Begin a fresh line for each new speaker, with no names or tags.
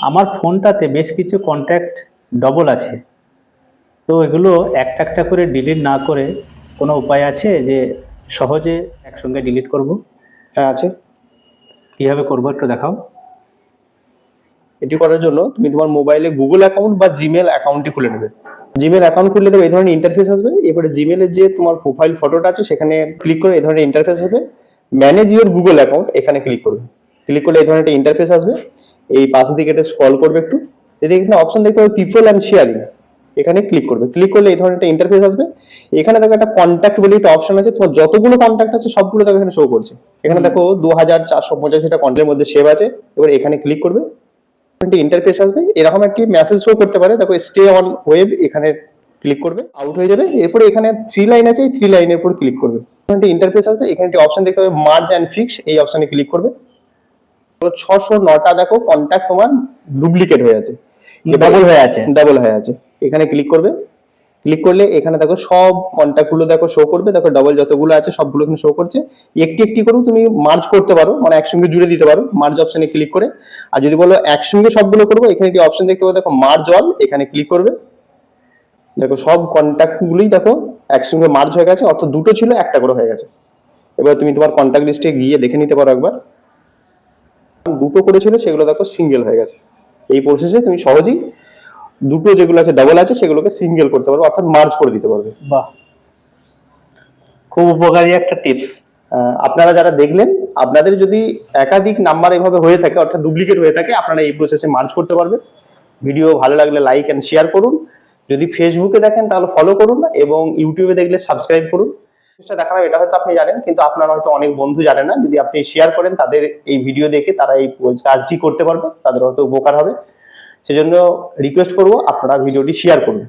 আমার ফোনটাতে বেশ কিছু কন্ট্যাক্ট ডবল আছে। তো এগুলো একটা একটা করে ডিলিট না করে কোনো উপায় আছে যে সহজে একসঙ্গে ডিলিট করব?
হ্যাঁ আছে।
কীভাবে করব একটু দেখাও।
এটি করার জন্য তুমি তোমার মোবাইলে গুগল অ্যাকাউন্ট বা জিমেল অ্যাকাউন্টটি খুলে নেবে। জিমেল অ্যাকাউন্ট খুললে দেবে এই ধরনের ইন্টারফেস আসবে। এরপরে জিমেলের যে তোমার প্রোফাইল ফটোটা আছে সেখানে ক্লিক করে এই ধরনের ইন্টারফেস আসবে। ম্যানেজ ইউর গুগল অ্যাকাউন্ট এখানে ক্লিক করবে। ক্লিক করলে এই ধরনের একটা ইন্টারফেস আসবে। এই পাশের দিকে এটা স্ক্রল করবে একটু। এদিকে এখানে অপশন দেখতে হবে পিপল অ্যান্ড শেয়ারিং এখানে ক্লিক করবে। ক্লিক করলে এই ধরনের একটা ইন্টারফেস আসবে। এখানে দেখো একটা কন্ট্যাক্ট বলে একটা অপশন আছে। তোমার যতগুলো কন্ট্যাক্ট আছে সবগুলো দেখো এখানে শো করছে। এখানে দেখো দু হাজার চারশো পঁচাশিটা কন্টেন্টের মধ্যে সেভ আছে। এবার এখানে ক্লিক করবে। একটি ইন্টারফেস আসবে। এরকম একটি মেসেজ শো করতে পারে। দেখো স্টে অন ওয়েব এখানে ক্লিক করবে। আউট হয়ে যাবে। এরপরে এখানে থ্রি লাইন আছে। এই থ্রি লাইনের উপর ক্লিক করবে। ইন্টারফেস আসবে। এখানে একটি অপশন দেখতে হবে মার্জ অ্যান্ড ফিক্স এই অপশনে ক্লিক করবে। ছশো নটা দেখো কন্ট্যাক্ট তোমার ডুপ্লিকেট হয়ে আছে।
ডবল হয়ে আছে।
ডাবল হয়ে আছে। এখানে ক্লিক করবে। ক্লিক করলে এখানে দেখো সব কন্ট্যাক্টগুলো দেখো শো করবে। দেখো ডাবল যতগুলো আছে সবগুলো এখানে শো করছে। একটি একটি করেও তুমি মার্জ করতে পারো। মানে একসঙ্গে জুড়ে দিতে পারো। মার্জ অপশনে ক্লিক করে। আর যদি বলো একসঙ্গে সবগুলো করব এখানে একটি অপশন দেখতে পাবো দেখো মার্জ অল এখানে ক্লিক করবে। দেখো সব কন্ট্যাক্ট গুলোই দেখো একসঙ্গে মার্জ হয়ে গেছে। অর্থাৎ দুটো ছিল একটা করে হয়ে গেছে। এবার তুমি তোমার কন্ট্যাক্ট লিস্টে গিয়ে দেখে নিতে পারো একবার। দুটো করেছিল সেগুলো দেখো সিঙ্গেল হয়ে গেছে। এই প্রসেসে তুমি সহজেই দুটো যেগুলো আছে ডাবল আছে সেগুলোকে সিঙ্গেল করতে পারবে অর্থাৎ মার্জ করে দিতে পারবে।
বাহ। খুব উপকারী একটা টিপস
আপনারা যারা দেখলেন আপনাদের যদি একাধিক নাম্বার এভাবে হয়ে থাকে অর্থাৎ ডুপ্লিকেট হয়ে থাকে আপনারা এই প্রসেসে মার্জ করতে পারবেন ভিডিও ভালো লাগলে লাইক অ্যান্ড শেয়ার করুন। যদি ফেসবুকে দেখেন তাহলে ফলো করুন এবং ইউটিউবে দেখলে সাবস্ক্রাইব করুন। চেষ্টা দেখালাম, এটা হয়তো আপনি জানেন, কিন্তু আপনারা হয়তো অনেক বন্ধু জানেন না। যদি আপনি শেয়ার করেন, তাদের এই ভিডিও দেখে তারা এই কাজটি করতে পারবে, তাদের হয়তো উপকার হবে। সেজন্য রিকোয়েস্ট করব আপনারা ভিডিওটি শেয়ার করুন।